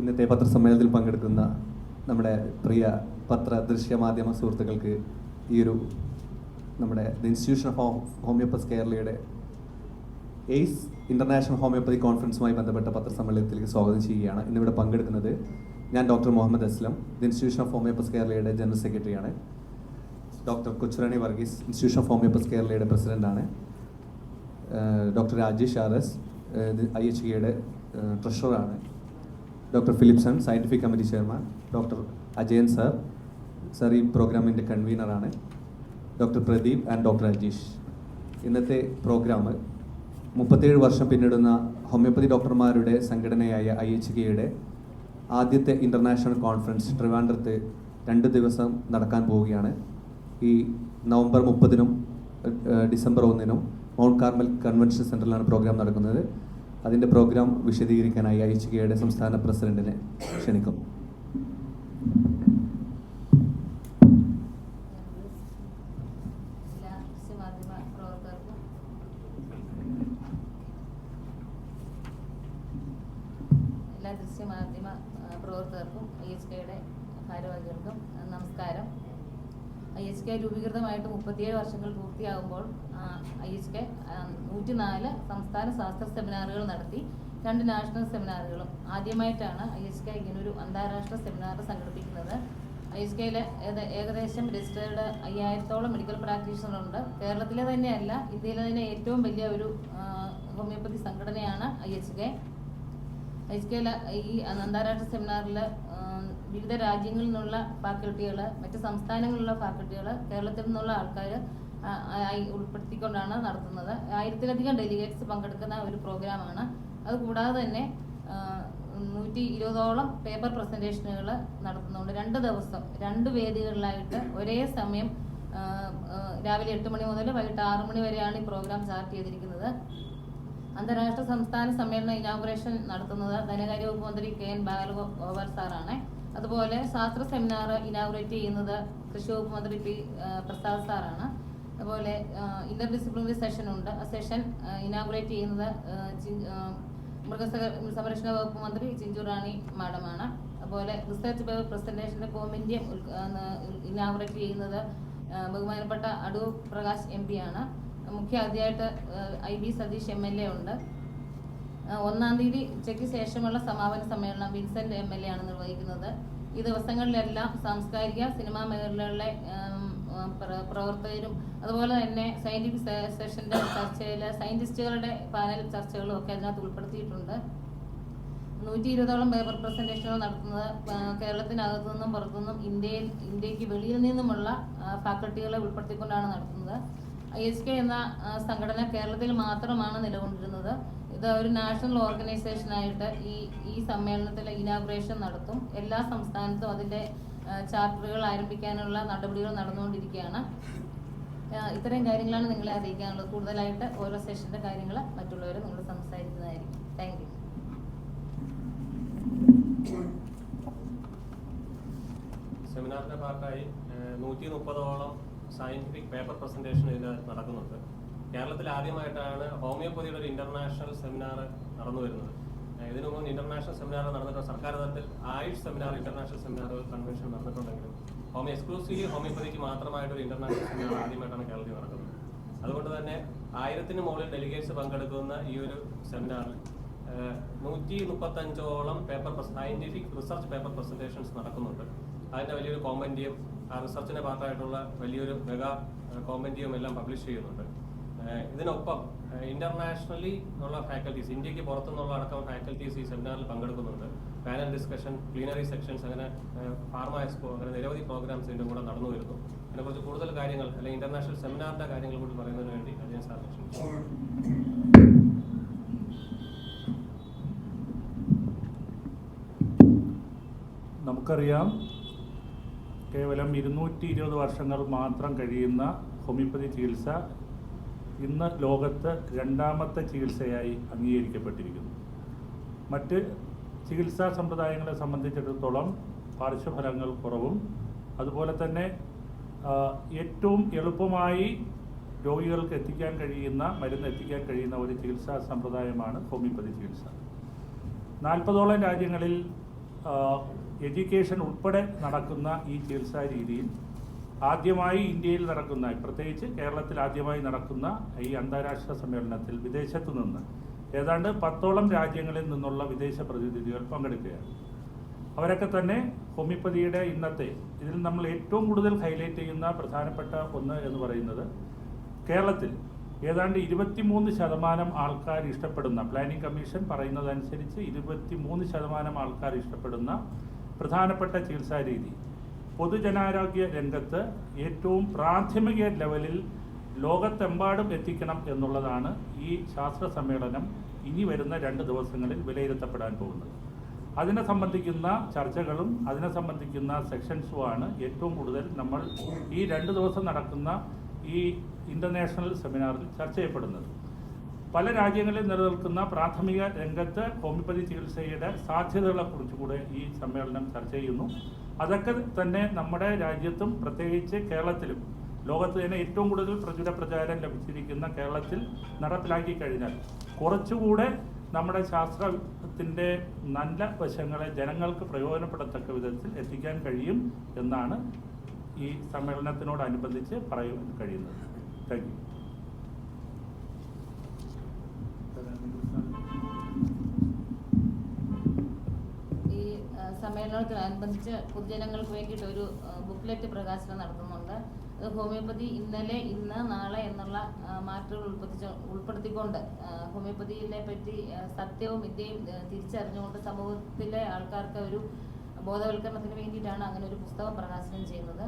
ഇന്നത്തെ പത്രസമ്മേളനത്തിൽ പങ്കെടുക്കുന്ന നമ്മുടെ പ്രിയ പത്ര ദൃശ്യ മാധ്യമ സുഹൃത്തുക്കൾക്ക് ഈ ഒരു നമ്മുടെ ദ ഇൻസ്റ്റിറ്റ്യൂഷൻ ഓഫ് ഹോമിയോപ്പസ് കേരളയുടെ എയ്സ് ഇന്റർനാഷണൽ ഹോമിയോപ്പതി കോൺഫറൻസുമായി ബന്ധപ്പെട്ട പത്രസമ്മേളനത്തിലേക്ക് സ്വാഗതം ചെയ്യുകയാണ്. ഇന്നിവിടെ പങ്കെടുക്കുന്നത് ഞാൻ doctor Muhammad Aslam the institution of homeopaths കേരളയുടെ ജനറൽ സെക്രട്ടറിയാണ്. Doctor Kochurani Varghese institution of homeopaths കേരളയുടെ പ്രസിഡന്റാണ്. ഏഹ് doctor Rajesh R S I H കെയുടെ ട്രഷററാണ്. Doctor Philipson scientific committee chairman doctor Ajayan sir sir ഈ പ്രോഗ്രാമിന്റെ കൺവീനറാണ് doctor Pradeep and doctor Ajeesh ഇന്നത്തെ programme മുപ്പത്തേഴ് വർഷം പിന്നിടുന്ന ഹോമിയോപ്പതി ഡോക്ടർമാരുടെ സംഘടനയായ ഐ എച്ച് കെയുടെ ആദ്യത്തെ ഇന്റർനാഷണൽ കോൺഫറൻസ് ട്രിവാൻഡ്രത്ത് രണ്ട് ദിവസം നടക്കാൻ പോവുകയാണ്. ഈ നവംബർ മുപ്പതിനും ഡിസംബർ ഒന്നിനും മൗണ്ട് കാർമൽ കൺവെൻഷൻ സെന്ററിലാണ് പ്രോഗ്രാം നടക്കുന്നത്. അതിന്റെ പ്രോഗ്രാം വിശദീകരിക്കാനായി ഐ എച്ച് കെയുടെ സംസ്ഥാന പ്രസിഡന്റിനെ ക്ഷണിക്കും എല്ലാ ദൃശ്യമാധ്യമ പ്രവർത്തകർക്കും ഐ എച്ച് കെയുടെ ഭാരവാഹികൾക്കും നമസ്കാരം. ഐ എച്ച് കെ രൂപീകൃതമായിട്ട് മുപ്പത്തിയേഴ് വർഷങ്ങൾ പൂർത്തിയാകുമ്പോൾ ഐ എച്ച് കെ നൂറ്റിനാല് സംസ്ഥാന ശാസ്ത്ര സെമിനാറുകൾ നടത്തി. രണ്ട് നാഷണൽ സെമിനാറുകളും. ആദ്യമായിട്ടാണ് ഐ എച്ച് കെ ഇങ്ങനൊരു അന്താരാഷ്ട്ര സെമിനാർ സംഘടിപ്പിക്കുന്നത്. ഐ എച്ച് കെയിലെ ഏകദേശം രജിസ്റ്റേർഡ് അയ്യായിരത്തോളം മെഡിക്കൽ പ്രാക്ടീഷണറുണ്ട്. കേരളത്തിലെ തന്നെയല്ല ഇന്ത്യയിലെ തന്നെ ഏറ്റവും വലിയ ഒരു ഹോമിയോപ്പതി സംഘടനയാണ് I H K. I H കെയിലെ ഈ അന്താരാഷ്ട്ര സെമിനാറിൽ വിവിധ രാജ്യങ്ങളിൽ നിന്നുള്ള ഫാക്കൽറ്റികൾ മറ്റ് സംസ്ഥാനങ്ങളിലുള്ള ഫാക്കൽറ്റികൾ കേരളത്തിൽ നിന്നുള്ള ആൾക്കാർ ഉൾപ്പെടുത്തിക്കൊണ്ടാണ് നടത്തുന്നത്. ആയിരത്തിലധികം ഡെലിഗേറ്റ്സ് പങ്കെടുക്കുന്ന ഒരു പ്രോഗ്രാമാണ് അതുകൂടാതെ തന്നെ നൂറ്റി ഇരുപതോളം പേപ്പർ പ്രസന്റേഷനുകൾ നടത്തുന്നുണ്ട്. രണ്ട് ദിവസം രണ്ട് വേദികളിലായിട്ട് ഒരേ സമയം രാവിലെ എട്ട് മണി മുതൽ വൈകിട്ട് ആറ് മണി വരെയാണ് ഈ പ്രോഗ്രാം സ്റ്റാർട്ട് ചെയ്തിരിക്കുന്നത്. അന്താരാഷ്ട്ര സംസ്ഥാന സമ്മേളന ഇനാഗുറേഷൻ നടത്തുന്നത് ധനകാര്യ വകുപ്പ് മന്ത്രി കെ എൻ ബാലഗോപാൽ സാറാണ്. അതുപോലെ ശാസ്ത്ര സെമിനാർ ഇനാഗുറേറ്റ് ചെയ്യുന്നത് കൃഷി വകുപ്പ് മന്ത്രി പി പ്രസാദ് സാറാണ്. അതുപോലെ ഇന്റർ ഡിസിപ്ലിനറി സെഷൻ ഉണ്ട്. ആ സെഷൻ ഇനാഗുറേറ്റ് ചെയ്യുന്നത് മൃഗസ സംരക്ഷണ വകുപ്പ് മന്ത്രി ചിഞ്ചു റാണി മാഡമാണ്. അതുപോലെ റിസർച്ച് പേപ്പർ പ്രസന്റേഷന്റെ കോമിന്റിയം ഇനാഗുറേറ്റ് ചെയ്യുന്നത് ബഹുമാനപ്പെട്ട അടൂർ പ്രകാശ് എം ആണ്. മുഖ്യ അതിഥിയായിട്ട് I B Satheesh M L A ഉണ്ട്. ഒന്നാം തീയതി ഉച്ചയ്ക്ക് ശേഷമുള്ള സമാപന സമ്മേളനം വിൻസെന്റ് എം എൽ എ ആണ് നിർവഹിക്കുന്നത്. ഈ ദിവസങ്ങളിലെല്ലാം സാംസ്കാരിക സിനിമാ മേഖലകളിലെ പ്രവർത്തകരും അതുപോലെ തന്നെ സയന്റിഫിക് സെഷന്റെ ചർച്ചയിൽ സയന്റിസ്റ്റുകളുടെ പാനൽ ചർച്ചകളും ഒക്കെ അതിനകത്ത് ഉൾപ്പെടുത്തിയിട്ടുണ്ട്. നൂറ്റി ഇരുപതോളം പേപ്പർ പ്രസന്റേഷനുകൾ നടത്തുന്നത് കേരളത്തിനകത്തു നിന്നും പുറത്തുനിന്നും ഇന്ത്യയിൽ ഇന്ത്യയ്ക്ക് വെളിയിൽ നിന്നുമുള്ള ഫാക്കൽറ്റികളെ ഉൾപ്പെടുത്തിക്കൊണ്ടാണ് നടത്തുന്നത്. ഐ എച്ച് കെ എന്ന സംഘടന കേരളത്തിൽ മാത്രമാണ് നിലകൊണ്ടിരുന്നത്. ഇത് ഒരു നാഷണൽ ഓർഗനൈസേഷനായിട്ട് ഈ ഈ സമ്മേളനത്തിലെ ഇനാഗുറേഷൻ നടത്തും. എല്ലാ സംസ്ഥാനത്തും അതിന്റെ ചാപ്റ്ററുകൾ ആരംഭിക്കാനുള്ള നടപടികൾ നടന്നുകൊണ്ടിരിക്കുകയാണ്. ഇത്രയും കാര്യങ്ങളാണ് നിങ്ങളെ അറിയിക്കാനുള്ളത്. കൂടുതലായിട്ട് ഓരോ സെഷന്റെ കാര്യങ്ങൾ മറ്റുള്ളവർ നിങ്ങൾ സംസാരിക്കുന്നതായിരിക്കും. താങ്ക് യു സെമിനാറിന്റെ ഭാഗമായി നൂറ്റി മുപ്പതോളം സയന്റിഫിക് പേപ്പർ പ്രസന്റേഷൻ ഇതിന് നടക്കുന്നുണ്ട്. കേരളത്തിൽ ആദ്യമായിട്ടാണ് ഹോമിയോപ്പതിയുടെ ഒരു ഇന്റർനാഷണൽ സെമിനാർ നടന്നു വരുന്നത്. ഇതിനു മുമ്പ് ഇന്റർനാഷണൽ സെമിനാർ നടന്നിട്ടുണ്ട് സർക്കാർ തലത്തിൽ AYUSH seminar international seminar convention നടന്നിട്ടുണ്ടെങ്കിലും homeo exclusively ഹോമിയോപ്പതിക്ക് മാത്രമായിട്ട് ഒരു ഇന്റർനാഷണൽ സെമിനാർ ആദ്യമായിട്ടാണ് കേരളത്തിൽ നടക്കുന്നത്. അതുകൊണ്ട് തന്നെ ആയിരത്തിന് മുകളിൽ ഡെലിഗേറ്റ്സ് പങ്കെടുക്കുന്ന ഈ ഒരു സെമിനാറിൽ നൂറ്റി മുപ്പത്തഞ്ചോളം paper scientific research paper presentations നടക്കുന്നുണ്ട്. അതിന്റെ വലിയൊരു കോമ്പൻഡിയം ആ റിസർച്ചിന്റെ ഭാഗമായിട്ടുള്ള വലിയൊരു മെഗാ കോമന്റിയും എല്ലാം പബ്ലിഷ് ചെയ്യുന്നുണ്ട്. ഇതിനൊപ്പം ഇന്റർനാഷണലി ഉള്ള ഫാക്കൽറ്റീസ് ഇന്ത്യയ്ക്ക് പുറത്തുനിന്നുള്ള അടക്കം ഫാക്കൽറ്റീസ് ഈ സെമിനാറിൽ പങ്കെടുക്കുന്നുണ്ട്. പാനൽ ഡിസ്കഷൻ പ്ലീനറി സെക്ഷൻസ് അങ്ങനെ ഫാർമ എക്സ്പോ അങ്ങനെ നിരവധി പ്രോഗ്രാംസ് ഇതിന്റെ കൂടെ നടന്നു വരുന്നു. അതിനെക്കുറിച്ച് കൂടുതൽ കാര്യങ്ങൾ അല്ലെങ്കിൽ ഇന്റർനാഷണൽ സെമിനാറിന്റെ കാര്യങ്ങൾ കൂടി പറയുന്നതിന് വേണ്ടി അജയൻ സാർ നമുക്കറിയാം കേവലം ഇരുന്നൂറ്റി ഇരുപത് വർഷങ്ങൾ മാത്രം കഴിയുന്ന ഹോമിയോപ്പതി ചികിത്സ ഇന്ന് ലോകത്ത് രണ്ടാമത്തെ ചികിത്സയായി അംഗീകരിക്കപ്പെട്ടിരിക്കുന്നു. മറ്റ് ചികിത്സാ സമ്പ്രദായങ്ങളെ സംബന്ധിച്ചിടത്തോളം പാർശ്വഫലങ്ങൾ കുറവും. അതുപോലെ തന്നെ ഏറ്റവും എളുപ്പമായി രോഗികൾക്ക് എത്തിക്കാൻ കഴിയുന്ന മരുന്ന് എത്തിക്കാൻ കഴിയുന്ന ഒരു ചികിത്സാ സമ്പ്രദായമാണ് ഹോമിയോപ്പതി ചികിത്സ. നാൽപ്പതോളം രാജ്യങ്ങളിൽ എഡ്യൂക്കേഷൻ ഉൾപ്പെടെ നടക്കുന്ന ഈ ചികിത്സാ രീതിയിൽ ആദ്യമായി ഇന്ത്യയിൽ നടക്കുന്ന പ്രത്യേകിച്ച് കേരളത്തിൽ ആദ്യമായി നടക്കുന്ന ഈ അന്താരാഷ്ട്ര സമ്മേളനത്തിൽ വിദേശത്തു നിന്ന് ഏതാണ്ട് പത്തോളം രാജ്യങ്ങളിൽ നിന്നുള്ള വിദേശ പ്രതിനിധികൾ പങ്കെടുക്കുകയാണ്. അവരൊക്കെ തന്നെ ഹോമിയോപ്പതിയുടെ ഇന്നത്തെ ഇതിൽ നമ്മൾ ഏറ്റവും കൂടുതൽ ഹൈലൈറ്റ് ചെയ്യുന്ന പ്രധാനപ്പെട്ട ഒന്ന് എന്ന് പറയുന്നത് കേരളത്തിൽ ഏതാണ്ട് ഇരുപത്തിമൂന്ന് ശതമാനം ആൾക്കാർ ഇഷ്ടപ്പെടുന്ന പ്ലാനിംഗ് കമ്മീഷൻ പറയുന്നതനുസരിച്ച് ഇരുപത്തിമൂന്ന് ശതമാനം ആൾക്കാർ ഇഷ്ടപ്പെടുന്ന പ്രധാനപ്പെട്ട ചികിത്സാ രീതി പൊതുജനാരോഗ്യ രംഗത്ത് ഏറ്റവും പ്രാഥമിക ലെവലിൽ ലോകത്തെമ്പാടും എത്തിക്കണം എന്നുള്ളതാണ് ഈ ശാസ്ത്ര സമ്മേളനം ഇനി വരുന്ന രണ്ട് ദിവസങ്ങളിൽ വിലയിരുത്തപ്പെടാൻ പോകുന്നത്. അതിനെ സംബന്ധിക്കുന്ന ചർച്ചകളും അതിനെ സംബന്ധിക്കുന്ന സെക്ഷൻസുമാണ് ഏറ്റവും കൂടുതൽ നമ്മൾ ഈ രണ്ട് ദിവസം നടക്കുന്ന ഈ ഇന്റർനാഷണൽ സെമിനാറിൽ ചർച്ച ചെയ്യപ്പെടുന്നത്. പല രാജ്യങ്ങളിൽ നിലനിൽക്കുന്ന പ്രാഥമിക രംഗത്ത് ഹോമിയോപ്പതി ചികിത്സയുടെ സാധ്യതകളെക്കുറിച്ച് കൂടെ ഈ സമ്മേളനം ചർച്ച ചെയ്യുന്നു. അതൊക്കെ തന്നെ നമ്മുടെ രാജ്യത്തും പ്രത്യേകിച്ച് കേരളത്തിലും ലോകത്ത് തന്നെ ഏറ്റവും കൂടുതൽ പ്രചുര പ്രചാരം ലഭിച്ചിരിക്കുന്ന കേരളത്തിൽ നടപ്പിലാക്കി കഴിഞ്ഞാൽ കുറച്ചുകൂടെ നമ്മുടെ ശാസ്ത്രത്തിന്റെ നല്ല വശങ്ങളെ ജനങ്ങൾക്ക് പ്രയോജനപ്പെടത്തക്ക വിധത്തിൽ എത്തിക്കാൻ കഴിയും എന്നാണ് ഈ സമ്മേളനത്തിനോടനുബന്ധിച്ച് പറയാൻ കഴിയുന്നത്. Thank you. ആ, സമ്മേളനത്തോടനുബന്ധിച്ച് പൊതുജനങ്ങൾക്ക് വേണ്ടിയിട്ട് ഒരു ബുക്ക്ലെറ്റ് പ്രകാശനം നടത്തുന്നുണ്ട്. അത് ഹോമിയോപ്പതി ഇന്നലെ ഇന്ന് നാളെ എന്നുള്ള മാറ്റങ്ങൾ ഉൾപ്പെടുത്തി ഉൾപ്പെടുത്തിക്കൊണ്ട് ഹോമിയോപ്പതിയെ പറ്റി സത്യവും വിദ്യയും തിരിച്ചറിഞ്ഞുകൊണ്ട് സമൂഹത്തിലെ ആൾക്കാർക്ക് ഒരു ബോധവൽക്കരണത്തിന് വേണ്ടിയിട്ടാണ് അങ്ങനെ ഒരു പുസ്തകം പ്രകാശനം ചെയ്യുന്നത്.